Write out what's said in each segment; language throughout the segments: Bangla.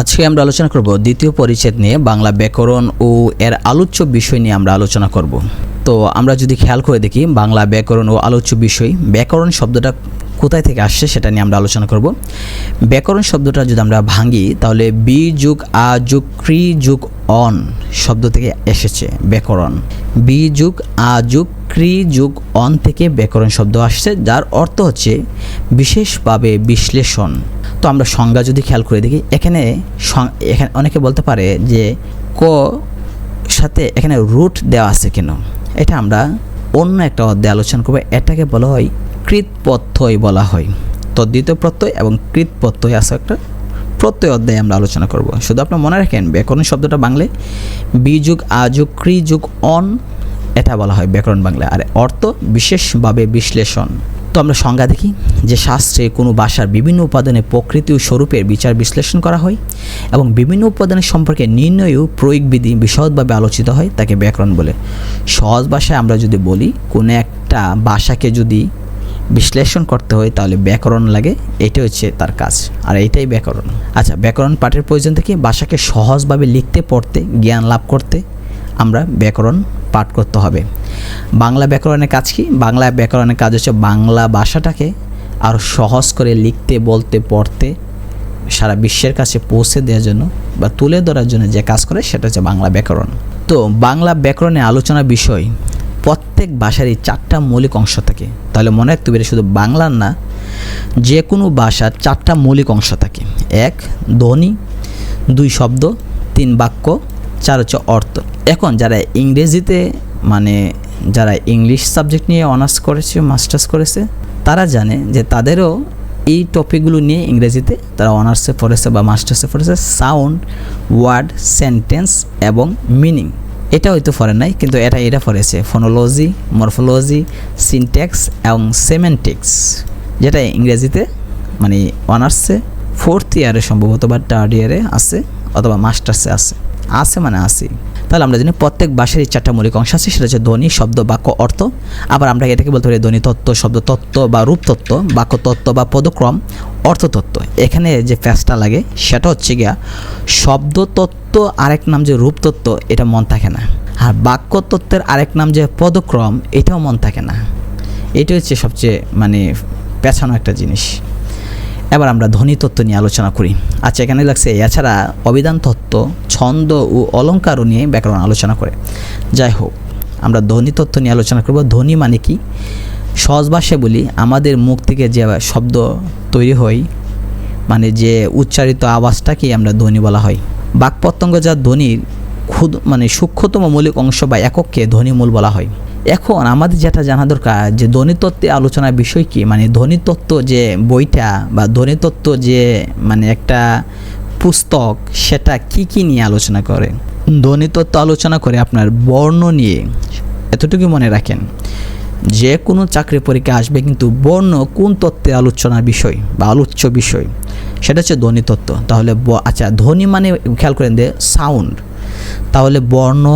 আজকে আমরা আলোচনা করব দ্বিতীয় পরিচ্ছেদ নিয়ে, বাংলা ব্যাকরণ ও এর আলোচ্য বিষয় নিয়ে আমরা আলোচনা করব। তো আমরা যদি খেয়াল করে দেখি, বাংলা ব্যাকরণ ও আলোচ্য বিষয়, ব্যাকরণ শব্দটা কোথায় থেকে আসছে সেটা নিয়ে আমরা আলোচনা করব। ব্যাকরণ শব্দটা যদি আমরা ভাঙি, তাহলে বি যুগ আ যুগ ক্রি যুগ অন শব্দ থেকে এসেছে ব্যাকরণ। বি যুগ আ যুগ ক্রি যুগ অন থেকে ব্যাকরণ শব্দ আসছে, যার অর্থ হচ্ছে বিশেষভাবে বিশ্লেষণ। তো আমরা সংজ্ঞা যদি খেয়াল করে দেখি, এখানে এখানে অনেকে বলতে পারে যে ক সাথে এখানে রুট দেওয়া আছে কেন? এটা আমরা অন্য একটা অধ্যায়ে আলোচনা করব। এটাকে বলা হয় কৃতপথ্যই বলা হয়। তদ্বিত প্রত্যয় এবং কৃতপথ্যয় আছে একটা প্রত্যয় অধ্যায়ে আমরা আলোচনা করব। শুধু আপনার মনে রাখেন, ব্যাকরণ শব্দটা বাংলে বি যুগ আ যুগ ক্রি যুগ অন, এটা বলা হয় ব্যাকরণ বাংলায়। আর অর্থ বিশেষভাবে বিশ্লেষণ। তো আমরা সংজ্ঞা দেখি যে শাস্ত্রে কোনো ভাষার বিভিন্ন উপাদানের প্রকৃতি ও স্বরূপের বিচার বিশ্লেষণ করা হয় এবং বিভিন্ন উপাদানের সম্পর্কে নির্ণয় প্রয়োগবিধি বিশদভাবে আলোচিত হয় তাকে ব্যাকরণ বলে। সহজ ভাষায় আমরা যদি বলি, কোনো একটা ভাষাকে যদি বিশ্লেষণ করতে হয়, তাহলে ব্যাকরণ লাগে, এটাই হচ্ছে তার কাজ। আর এইটাই ব্যাকরণ। আচ্ছা ব্যাকরণ পাঠের প্রয়োজন থেকে ভাষাকে সহজভাবে লিখতে, পড়তে, জ্ঞান লাভ করতে আমরা ব্যাকরণ পাঠ করতে হবে। বাংলা ব্যাকরণের কাজ কি? বাংলা ব্যাকরণের কাজ হচ্ছে বাংলা ভাষাটাকে আরও সহজ করে লিখতে, বলতে, পড়তে, সারা বিশ্বের কাছে পৌঁছে দেওয়ার জন্য বা তুলে ধরার জন্য যে কাজ করে, সেটা হচ্ছে বাংলা ব্যাকরণ। তো বাংলা ব্যাকরণে আলোচনা বিষয় প্রত্যেক ভাষারই চারটা মৌলিক অংশ থাকে। তাহলে মনে রাখতে পারি শুধু বাংলার না যে কোনো ভাষার চারটা মৌলিক অংশ থাকে। এক, ধ্বনি, দুই শব্দ, তিন বাক্য, চার হচ্ছে অর্থ। এখন যারা ইংরেজিতে মানে যারা ইংলিশ সাবজেক্ট নিয়ে অনার্স করেছে, মাস্টার্স করেছে, তারা জানে যে তাদেরও এই টপিকগুলো নিয়ে ইংরেজিতে তারা অনার্সে পড়েছে বা মাস্টার্সে পড়েছে সাউন্ড ওয়ার্ড সেন্টেন্স এবং মিনিং এটা হয়তো ফরে নাই, কিন্তু এটা এটা ফরেছে ফোনোলজি মরফোলজি সিনট্যাক্স এবং সেমেন্টিক্স যেটা ইংরেজিতে মানে অনার্সে ফোর্থ ইয়ারে সম্ভবত বা থার্ড ইয়ারে আছে, অথবা মাস্টার্সে আছে। আছে মানে আছে তাহলে আমরা জানি প্রত্যেক এই চারটা মৌলিক অংশ আছে, সেটা হচ্ছে ধ্বনি, শব্দ, বাক্য, অর্থ। আবার আমরা এটাকে বলতে পারি ধ্বনি তত্ত্ব, শব্দ তত্ত্ব বা রূপ তত্ত্ব, বাক্য তত্ত্ব বা পদক্রম অর্থতত্ত্ব এখানে যে ফ্যাসটা লাগে, সেটা হচ্ছে গিয়া শব্দ তত্ত্ব আরেক নাম যে রূপ তত্ত্ব, এটা মন থাকে না। আর বাক্য তত্ত্বের আরেক নাম যে পদক্রম, এটাও মন থাকে না। এটা হচ্ছে সবচেয়ে মানে পেছানো একটা জিনিস। এবার আমরা ধ্বনি তত্ত্ব নিয়ে আলোচনা করি। আচ্ছা এখানে লাগছে, এছাড়া অবিধান তত্ত্ব, ছন্দ ও অলঙ্কারও নিয়ে ব্যাকরণ আলোচনা করে। যাই হোক, আমরা ধ্বনি তত্ত্ব নিয়ে আলোচনা করব। ধ্বনি মানে কি? সহজ ভাষায় বলি, আমাদের মুখ থেকে যে শব্দ তৈরি হয় মানে যে উচ্চারিত আওয়াজটাকেই আমরা ধ্বনি বলা হয়। বাক প্রত্যঙ্গ যা ধ্বনির ক্ষুদ মানে সূক্ষ্মতম মৌলিক অংশ বা একককে ধ্বনিমূল বলা হয়। এখন আমাদের যেটা জানা দরকার যে ধ্বনিতত্ত্বে আলোচনার বিষয় কি? মানে ধ্বনিতত্ত্ব যে বইটা বা ধ্বনিতত্ত্ব যে মানে একটা পুস্তক, সেটা কি কি নিয়ে আলোচনা করে? ধ্বনিতত্ত্ব আলোচনা করে আপনার বর্ণ নিয়ে এতটুকু মনে রাখেন। যে কোনো চাকরি পরীক্ষা আসবে কিন্তু বর্ণ কোন তত্ত্বের আলোচনার বিষয় বা আলোচ্য বিষয়? সেটা হচ্ছে ধ্বনি তত্ত্ব। তাহলে আচ্ছা ধ্বনি মানে খেয়াল করেন যে সাউন্ড তাহলে বর্ণ,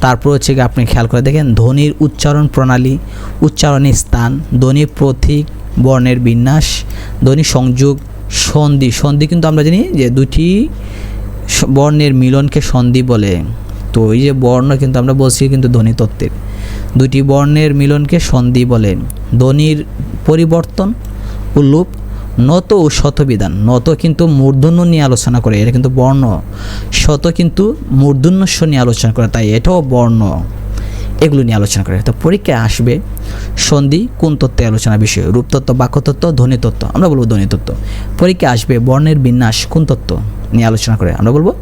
তারপর হচ্ছে আপনি খেয়াল করে দেখেন, ধ্বনির উচ্চারণ প্রণালী উচ্চারণের স্থান, ধ্বনির প্রতীক, বর্ণের বিন্যাস, ধ্বনি সংযোগ, সন্ধি। সন্ধি কিন্তু আমরা জানি যে দুটি বর্ণের মিলনকে সন্ধি বলে। তো এই যে বর্ণ কিন্তু আমরা বলছি কিন্তু ধ্বনি তত্ত্বের। দুটি বর্ণের মিলনকে সন্ধি বলে। ধ্বনির পরিবর্তন ও লুপ নত ও শতবিধান। নত কিন্তু মূর্ধন্য নিয়ে আলোচনা করে, এটা কিন্তু বর্ণ। শত কিন্তু মূর্ধন্যস্ব নিয়ে আলোচনা করে, তাই এটাও বর্ণ। এগুলো নিয়ে আলোচনা করে। তো পরীক্ষায় আসবে সন্ধি, কোন তত্ত্বে আলোচনা বিষয়? রূপতত্ত্ব বাক্যতত্ত্ব ধ্বনিতত্ত্ব আমরা বলব ধ্বনিতত্ত্ব পরীক্ষায় আসবে বর্ণের বিন্যাস, কোন তত্ত্ব নিয়ে আলোচনা করে? আমরা বলব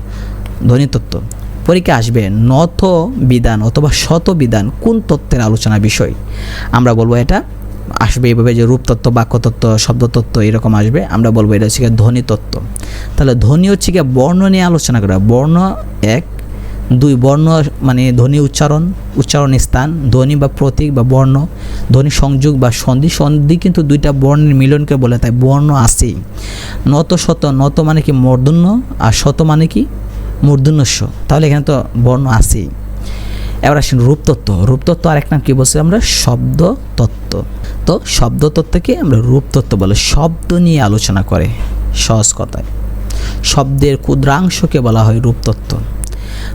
ধ্বনিতত্ত্ব পরীক্ষা আসবে নথ বিধান অথবা শত বিধান, কোন তত্ত্বের আলোচনা বিষয়? আমরা বলব এটা আসবে এইভাবে যে রূপতত্ত্ব, বাক্যতত্ত্ব, শব্দতত্ত্ব এরকম আসবে, আমরা বলব এটা হচ্ছে গিয়ে ধ্বনি তত্ত্ব। তাহলে ধ্বনি হচ্ছে গিয়ে বর্ণ নিয়ে আলোচনা করা। বর্ণ এক, দুই, বর্ণ মানে ধ্বনি উচ্চারণ উচ্চারণ স্থান, ধ্বনি বা প্রতীক বা বর্ণ, ধ্বনি সংযোগ বা সন্ধি সন্ধি কিন্তু দুইটা বর্ণের মিলনকে বলে, তাই বর্ণ আছেই। নত শত, নত মানে কি মূর্ধন্য আর শত মানে কি মূর্ধন্যস্য। তাহলে এখানে তো বর্ণ আছেই। এবার আসেন রূপতত্ত্ব। রূপতত্ত্ব আরেক নাম কী বলছি? আমরা শব্দ তত্ত্ব তো শব্দ তত্ত্বকে আমরা রূপতত্ত্ব বলে শব্দ নিয়ে আলোচনা করে সহজ কথায়। শব্দের ক্ষুদ্রাংশকে বলা হয় রূপতত্ত্ব।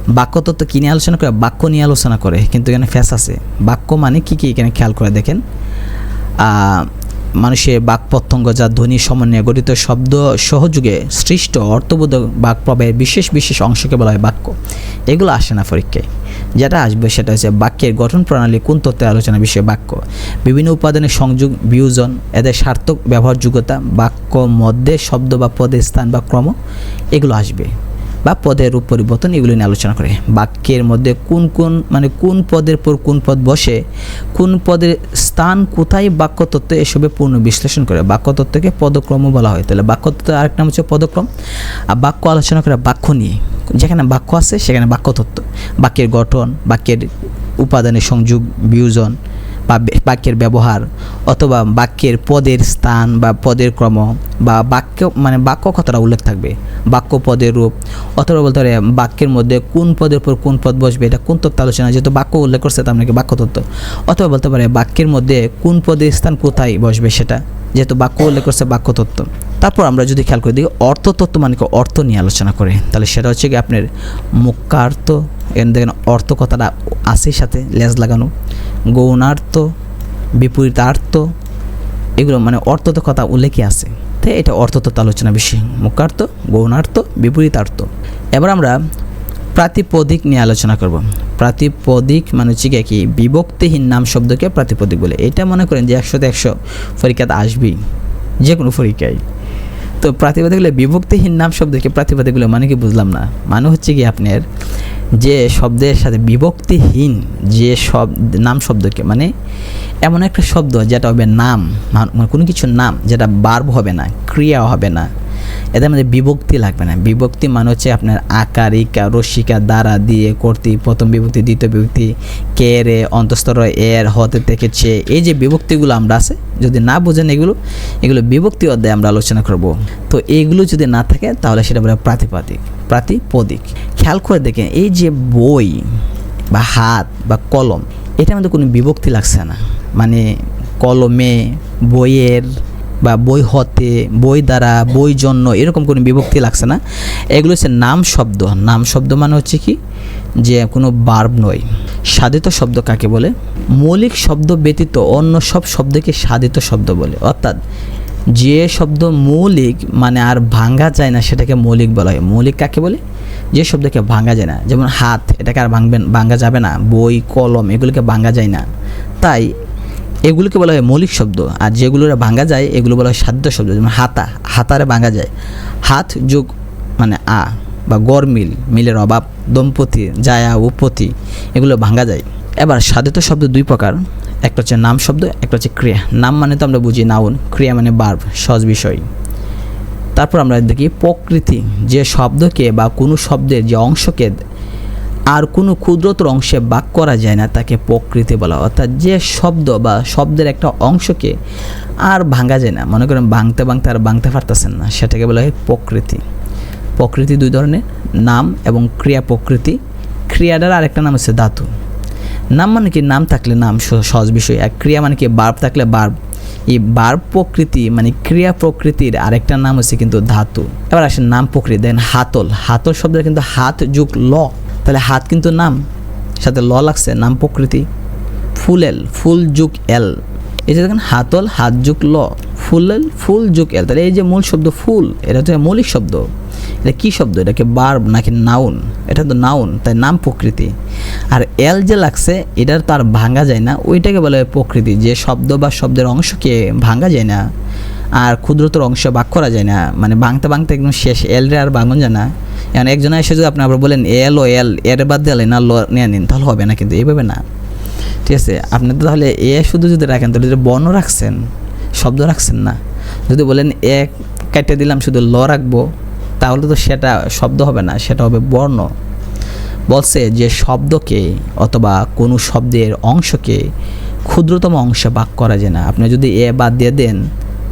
বাক্যতত্ত্ব কী নিয়ে আলোচনা করে? বাক্য নিয়ে আলোচনা করে। কিন্তু এখানে ফ্যাস আছে। বাক্য মানে কী কী? এখানে খেয়াল করে দেখেন। মানুষের বাক প্রত্যঙ্গ যা ধ্বনি সমন্বয়ে গঠিত শব্দ সহযোগে সৃষ্ট অর্থবোধক বাক প্রবাহের বিশেষ বিশেষ অংশকে বলা হয় বাক্য। এগুলো আসে না পরীক্ষায় যেটা আসবে সেটা হচ্ছে বাক্যের গঠন প্রণালী, কোন তত্ত্বের আলোচনা বিষয়ে বাক্য। বিভিন্ন উপাদানের সংযোগ, বিয়োজন, এদের সার্থক ব্যবহারযোগ্যতা, বাক্য মধ্যে শব্দ বা পদের স্থান বা ক্রম, এগুলো আসবে। বা পদের রূপ পরিবর্তন এগুলো নিয়ে আলোচনা করে। বাক্যের মধ্যে কোন কোন মানে কোন পদের পর কোন পদ বসে, কোন পদের স্থান কোথায় বাক্যতত্ত্ব এসবে পূর্ণ বিশ্লেষণ করে। বাক্যতত্ত্বকে পদক্রম বলা হয়। তাহলে বাক্যতত্ত্ব আরেক নাম হচ্ছে পদক্রম। আর বাক্য আলোচনা করে বাক্য নিয়ে। যেখানে বাক্য আছে, সেখানে বাক্যতত্ত্ব। বাক্যের গঠন, বাক্যের উপাদানের সংযোগ, বিয়োজন বা বাক্যের ব্যবহার অথবা বাক্যের পদের স্থান বা পদের ক্রম বা বাক্য মানে বাক্য কথাটা উল্লেখ থাকবে। বাক্য, পদের রূপ অথবা বলতে পারে বাক্যের মধ্যে কোন পদের পর কোন পদ বসবে, এটা কোন তত্ত্ব আলোচনা, যেহেতু বাক্য উল্লেখ করছে, তার নাকি বাক্য তত্ত্ব। অথবা বলতে পারে বাক্যের মধ্যে কোন পদের স্থান কোথায় বসবে সেটা, যেহেতু বাক্য উল্লেখ করছে বাক্য তত্ত্ব। তারপর আমরা যদি খেয়াল করে দিই অর্থতত্ত্ব মানে কি? অর্থ নিয়ে আলোচনা করে। তাহলে সেটা হচ্ছে কি আপনার মুখ্যার্থ এখানে দেখেন অর্থ কথাটা আছে সাথে লেজ লাগানো। গৌণার্থ, বিপরীতার্থ, এগুলো মানে অর্থত কথা উল্লেখই আছে। তাই এটা অর্থতত্ত্ব আলোচনা বিষয়। মুখ্যার্থ গৌণার্থ, বিপরীতার্থ। এবার আমরা প্রাতিপদিক নিয়ে আলোচনা করব। প্রাতিপদিক মানে হচ্ছে গিয়ে কি? বিভক্তিহীন নাম শব্দকে প্রাতিপদিক বলে। এটা মনে করেন যে একশোতে একশো পরীক্ষাতে আসবেই। যে কোনো পরীক্ষায় তো প্রাতিপদিকগুলো বিভক্তিহীন নাম শব্দকে প্রাতিপদিকগুলো মানে কি বুঝলাম না। মানে হচ্ছে কি আপনার যে শব্দের সাথে বিভক্তিহীন যে সব নাম শব্দকে মানে এমন একটা শব্দ যেটা হবে নাম মানে কোনো কিছুর নাম, যেটা বার্ব হবে না, ক্রিয়া হবে না। এদের মধ্যে বিভক্তি লাগবে না। বিভক্তি মানে হচ্ছে আপনার আকারিকা, রসিকা, দ্বারা দিয়ে কর্তৃ, প্রথম বিভক্তি, দ্বিতীয় বিভক্তি, কে, রে অন্তস্তর এর হতে থেকে চে এই যে বিভক্তিগুলো আমরা আছে, যদি না বোঝেন এগুলো এগুলো বিভক্তি অধ্যায়ে আমরা আলোচনা করব। তো এইগুলো যদি না থাকে, তাহলে সেটা বলে প্রাতিপাদিক প্রাতিপদিক। খেয়াল করে দেখেন, এই যে বই বা হাত বা কলম, এটার মধ্যে কোনো বিভক্তি লাগছে না। মানে কলমে, বইয়ের বা বই হতে, বই দ্বারা, বই জন্য এরকম কোনো বিভক্তি লাগছে না। এগুলো হচ্ছে নাম শব্দ। নাম শব্দ মানে হচ্ছে কি? যে কোনো বার্ব নয়। সাধিত শব্দ কাকে বলে? মৌলিক শব্দ ব্যতীত অন্য সব শব্দকে সাধিত শব্দ বলে। অর্থাৎ যে শব্দ মৌলিক মানে আর ভাঙ্গা যায় না, সেটাকে মৌলিক বলা হয়। মৌলিক কাকে বলে? যে শব্দকে ভাঙ্গা যায় না। যেমন হাত, এটাকে আর ভাঙবেন ভাঙ্গা যাবে না। বই, কলম, এগুলোকে ভাঙ্গা যায় না। তাই এগুলোকে বলা হয় মৌলিক শব্দ। আর যেগুলো ভাঙ্গা যায়, এগুলো বলা হয় সাধ্য শব্দ। যেমন হাতা, হাতারে ভাঙ্গা যায়। হাত যোগ মানে আ বা গড় মিল, মিলের অভাব, দম্পতি, জায়া, উপতি, এগুলো ভাঙ্গা যায়। এবার সাধিত শব্দ দুই প্রকার। একটা হচ্ছে নাম শব্দ, একটা হচ্ছে ক্রিয়া। নাম মানে তো আমরা বুঝি নাউন ক্রিয়া মানে বার্ব সহজ বিষয়। তারপর আমরা দেখি প্রকৃতি। যে শব্দকে বা কোনো শব্দের যে অংশকে আর কোনো ক্ষুদ্রতর অংশে বাক করা যায় না তাকে প্রকৃতি বলা অর্থাৎ যে শব্দ বা শব্দের একটা অংশকে আর ভাঙা যায় না। মনে করেন ভাঙতে ভাঙতে আর ভাঙতে পারতেছেন না, সেটাকে বলা হয় প্রকৃতি। প্রকৃতি দুই ধরনের, নাম এবং ক্রিয়া প্রকৃতি। ক্রিয়াটার আরেকটা নাম হচ্ছে ধাতু। নাম মানে কি? নাম থাকলে নাম সহজ বিষয়। আর ক্রিয়া মানে কি? বার্ব থাকলে বার্ব। এই বার্ব প্রকৃতি মানে ক্রিয়া প্রকৃতির আরেকটা নাম হচ্ছে কিন্তু ধাতু। এবার আসেন নাম প্রকৃতি, দেন হাতল। হাতল শব্দের কিন্তু হাত যুগ ল। তাহলে হাত কিন্তু নাম, সাথে ল লাগছে, নাম প্রকৃতি। ফুল এল, ফুল যুগ এল। এই যে দেখেন হাতল হাত যুগ ল। ফুল এল, ফুল যুগ এল। তাহলে এই যে মূল শব্দ ফুল, এটা হচ্ছে মৌলিক শব্দ। এটা কী শব্দ? এটাকে বার্ব নাকি নাউন এটা তো নাউন তাই নাম প্রকৃতি। আর এল যে লাগছে, এটার তো আর ভাঙা যায় না। ওইটাকে বলা হয় প্রকৃতি। যে শব্দ বা শব্দের অংশকে ভাঙা যায় না। আর ক্ষুদ্রতর অংশ বাক করা যায় না। মানে ভাঙতে ভাঙতে একদম শেষ, এল রে আর ভাঙন যায় না। এখন একজন এসে যদি আপনি আবার বলেন এল ও এল এর বাদ দিলেন না, ল, নিয়ে নিন, তাহলে হবে না কিন্তু, এইভাবে না। ঠিক আছে? আপনি তো তাহলে এ শুধু যদি রাখেন, তাহলে যদি বর্ণ রাখছেন, শব্দ রাখছেন না। যদি বলেন, এ কেটে দিলাম, শুধু ল রাখব, তাহলে তো সেটা শব্দ হবে না, সেটা হবে বর্ণ। বলছে যে শব্দকে অথবা কোনো শব্দের অংশকে ক্ষুদ্রতম অংশে ভাগ করা যায় না। আপনি যদি এ বাদ দিয়ে দেন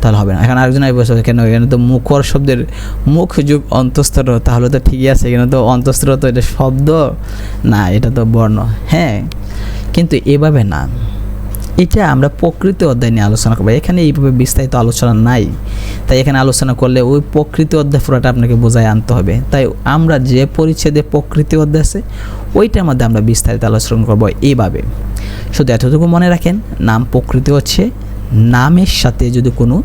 তাহলে হবে না। এখন আরেকজন আগে বলছে কেন? এখানে তো মুখর শব্দের মুখ যুগ অন্তস্তর তাহলে তো ঠিকই আছে। এখানে তো অন্তস্তর তো এটা শব্দ। না, এটা তো বর্ণ। হ্যাঁ কিন্তু এভাবে না। এটা আমরা প্রকৃতি অধ্যায় নিয়ে আলোচনা করব। এখানে এইভাবে বিস্তারিত আলোচনা নাই। তাই এখানে আলোচনা করলে ওই প্রকৃতি অধ্যায় পুরোটা আপনাকে বোঝায় আনতে হবে। তাই আমরা যে পরিচ্ছেদে প্রকৃতি অধ্যায় আছে, ওইটার মধ্যে আমরা বিস্তারিত আলোচনা করব। এইভাবে। শুধু এতটুকু মনে রাখেন, নাম প্রকৃতি হচ্ছে নামের সাথে যদি কোনো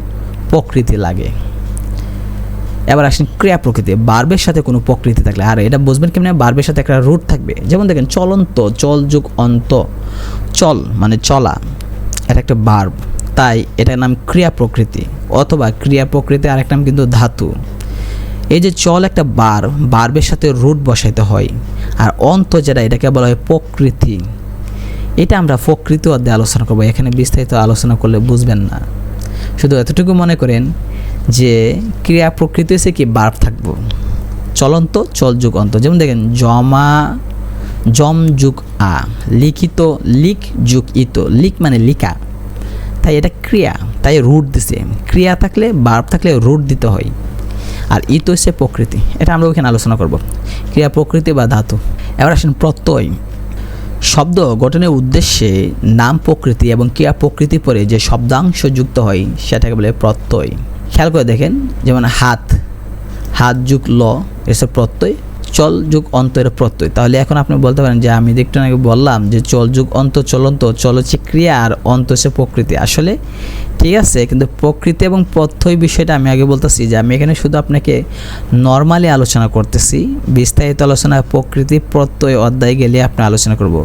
প্রকৃতি লাগে। এবার আসেন ক্রিয়া প্রকৃতি, বার্বের সাথে কোনো প্রকৃতি থাকলে। আর এটা বুঝবেন কেমন বার্বের সাথে একটা রুট থাকবে। যেমন দেখেন, চলন্ত, চল যুগ অন্ত, চল মানে চলা, এটা একটা বার্ব। তাই এটার নাম ক্রিয়া প্রকৃতি অথবা ক্রিয়া প্রকৃতি আরেক নাম কিন্তু ধাতু। এই যে চল একটা বার বার্বের সাথে রুট বসাইতে হয়। আর অন্ত যেটা, এটাকে বলা হয় প্রকৃতি। এটা আমরা প্রকৃত অধ্যায়ে আলোচনা করব। এখানে বিস্তারিত আলোচনা করলে বুঝবেন না। শুধু এতটুকু মনে করেন যে ক্রিয়া প্রকৃতি হচ্ছে কি বার্ব থাকব। চলন্ত, চল যুগ অন্ত। যেমন দেখেন, জমা, জম যুগ আ, লিখিত, লিক যুগ ইত। লিক মানে লিকা তাই এটা ক্রিয়া, তাই রুট দিছে। ক্রিয়া থাকলে বার্ব থাকলে রুট দিতে হয়। আর ইত হচ্ছে প্রকৃতি। এটা আমরা ওখানে আলোচনা করব। ক্রিয়া প্রকৃতি বা ধাতু। এবার আসেন প্রত্যয়। শব্দ গঠনের উদ্দেশ্যে নাম প্রকৃতি এবং ক্রিয়া প্রকৃতি পরে যে শব্দাংশ যুক্ত হয়, সেটাকে বলে প্রত্যয়। খেয়াল করে দেখেন, যেমন হাত হাত যুগ ল, এসব প্রত্যয়। চল যুগ অন্ত এর প্রত্যয়। তাহলে এখন আপনি বলতে পারেন যে আমি একটু আগে বললাম যে চল যুগ অন্ত চলন্ত চল হচ্ছে ক্রিয়া আর অন্ত হচ্ছে প্রকৃতি। আসলে ঠিক আছে, কিন্তু প্রকৃতি এবং প্রত্যয় বিষয়টা আমি আগে বলতেছি যে আমি এখানে শুধু আপনাকে নর্মালি আলোচনা করতেছি, বিস্তারিত আলোচনা, প্রকৃতি, প্রত্যয় অধ্যায় গেলে আপনি আলোচনা করব।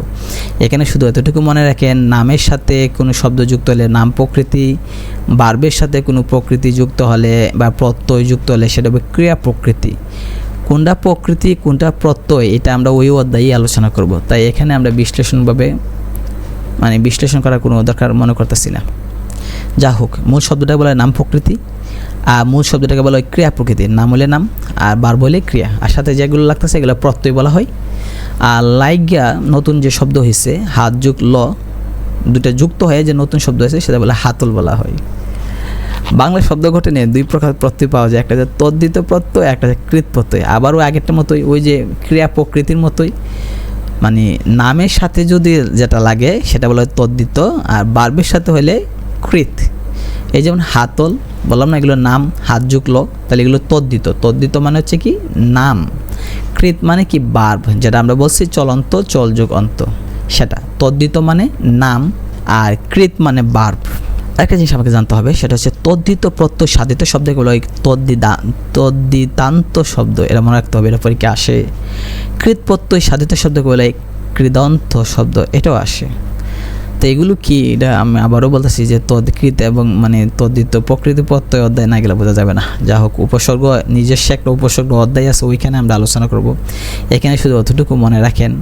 এখানে শুধু এতটুকু মনে রাখেন, নামের সাথে কোনো শব্দ যুক্ত হলে নাম প্রকৃতি বার্বের সাথে কোনো প্রকৃতি যুক্ত হলে বা প্রত্যয় যুক্ত হলে সেটা হবে ক্রিয়া প্রকৃতি। কোনটা প্রকৃতি, কোনটা প্রত্যয়, এটা আমরা ওই অধ্যায়ে আলোচনা করব। তাই এখানে আমরা বিশ্লেষণভাবে মানে বিশ্লেষণ করার কোনো দরকার মনে করতেছি না। যা হোক, মূল শব্দটা বলা হয় নাম প্রকৃতি, আর মূল শব্দটাকে বলা হয় ক্রিয়া প্রকৃতি। নাম হলে নাম, আর বার বলে ক্রিয়া। আর সাথে যেগুলো লাগতেছে এগুলো প্রত্যয় বলা হয়। আর লাইগা নতুন যে শব্দ হয়েছে হাত যুগ ল দুটা যুক্ত হয়ে যে নতুন শব্দ হয়েছে সেটা বলে হাতল বলা হয়। বাংলা শব্দ গঠনে দুই প্রকার প্রত্যয় পাওয়া যায়। একটা যে তদ্দিত প্রত্যয়, একটা যে কৃত প্রত্যয়। আবারও আগেরটা মতোই ওই যে ক্রিয়া প্রকৃতির মতোই। মানে নামের সাথে যদি যেটা লাগে, সেটা বলা হয় তদ্দিত আর বার্বের সাথে হলে কৃত। এই যেমন হাতল, বললাম না এগুলো নাম, হাত যুগলো তাহলে এগুলো তদ্দিত তদ্দিত মানে হচ্ছে কি? নাম। কৃত মানে কি? বার্ব, যেটা আমরা বলছি চলন্ত, চলযুগ অন্ত। সেটা। তদ্দিত মানে নাম, আর কৃত মানে বার্ব। একটা জিনিস আমাকে জানতে হবে, সেটা হচ্ছে তদ্দিত প্রত্যয় সাধিত শব্দগুলো ওই তদ্দিদা তদ্দিতান্ত শব্দ এরা মনে রাখতে হবে এর পরীক্ষা আসে। কৃত প্রত্যয় সাধিত শব্দগুলো, এই কৃদন্ত শব্দ, এটাও আসে। তো এগুলো কি, এটা আমি আবারও বলতেছি যে তদকৃত এবং মানে তদ্দিত প্রকৃতি প্রত্যয় অধ্যায় না গেলে বোঝা যাবে না। যা হোক, উপসর্গ নিজস্ব একটা উপসর্গ অধ্যায় আছে, ওইখানে আমরা আলোচনা করব। এখানে শুধু অতটুকু মনে রাখেন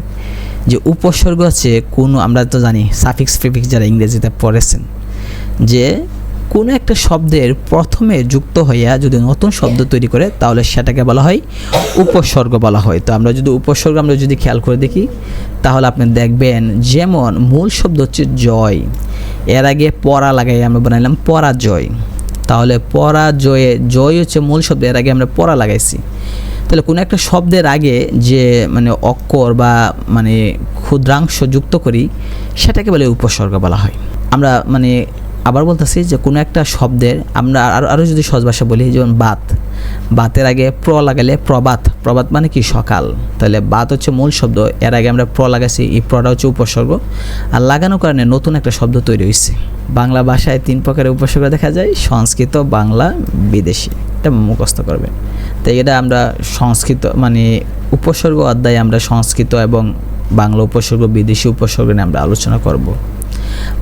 যে উপসর্গ হচ্ছে কোনো, আমরা তো জানি, সাফিক্স ফিফিক্স যারা ইংরেজিতে পড়েছেন যে কোনো একটা শব্দের প্রথমে যুক্ত হইয়া যদি নতুন শব্দ তৈরি করে, তাহলে সেটাকে বলা হয় উপসর্গ বলা হয়। তো আমরা যদি উপসর্গ, আমরা যদি খেয়াল করে দেখি, তাহলে আপনি দেখবেন যেমন মূল শব্দ হচ্ছে জয়। এর আগে পরা লাগাই আমরা বানাইলাম পরাজয়। তাহলে পরাজয়ে, জয় হচ্ছে মূল শব্দ, এর আগে আমরা পরা লাগাইছি। তাহলে কোনো একটা শব্দের আগে যে মানে অক্ষর বা মানে ক্ষুদ্রাংশ যুক্ত করি, সেটাকে বলে উপসর্গ বলা হয়। আমরা মানে আবার বলতেছি যে কোনো একটা শব্দের আমরা আরও আরও যদি সহজ ভাষা বলি, যেমন বাত। বাতের আগে প্র লাগালে প্রবাত। প্রবাত মানে কি? সকাল। তাহলে বাত হচ্ছে মূল শব্দ। এর আগে আমরা প্র লাগাইছি, এই প্রটা হচ্ছে উপসর্গ। আর লাগানোর কারণে নতুন একটা শব্দ তৈরি হয়েছে বাংলা ভাষায় তিন প্রকারের উপসর্গ দেখা যায়, সংস্কৃত, বাংলা, বিদেশি। এটা মুখস্থ করবে তো এটা আমরা সংস্কৃত মানে উপসর্গ অধ্যায়ে আমরা সংস্কৃত এবং বাংলা উপসর্গ, বিদেশি উপসর্গ নিয়ে আমরা আলোচনা করব।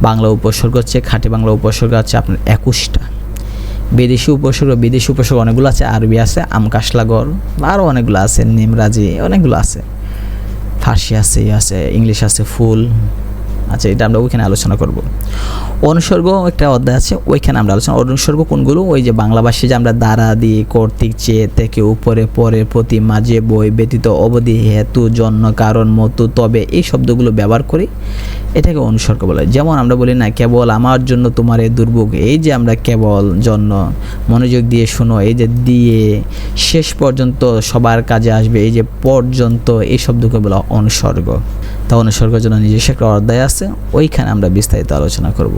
বাংলা উপসর্গ হচ্ছে খাঁটি বাংলা উপসর্গ আছে আপনার একুশটা। বিদেশি উপসর্গ বিদেশি উপসর্গ অনেকগুলো আছে, আরবি আছে, আমকাশলাগর আরও অনেকগুলো আছে, নিমরাজি, অনেকগুলো আছে। ফার্সি আছে ইয়ে আছে, ইংলিশ আছে, ফুল আচ্ছা এটা আমরা ওইখানে আলোচনা করব। অনুসর্গ একটা অধ্যায় আছে, ওইখানে আমরা আলোচনা অনুসর্গ কোনগুলো? ওই যে বাংলা ভাষায় যে আমরা দ্বারা দিয়ে কর্তৃক চেয়ে থেকে উপরে পরে প্রতি মাঝে বই ব্যতীত অবধি, হেতু জন্য কারণ, মতো, তবে এই শব্দগুলো ব্যবহার করি। এটাকে অনুসর্গ বলে। যেমন আমরা বলি না, কেবল আমার জন্য তোমার এই দুর্ভোগ। এই যে আমরা কেবল জন্য মনোযোগ দিয়ে শুনো, এই যে দিয়ে, শেষ পর্যন্ত সবার কাজে আসবে, এই যে পর্যন্ত, এই শব্দকে বলা অনুসর্গ। তা অনুসর্গের জন্য নিজস্ব একটা অধ্যায় আছে ওইখানে আমরা বিস্তারিত আলোচনা করব।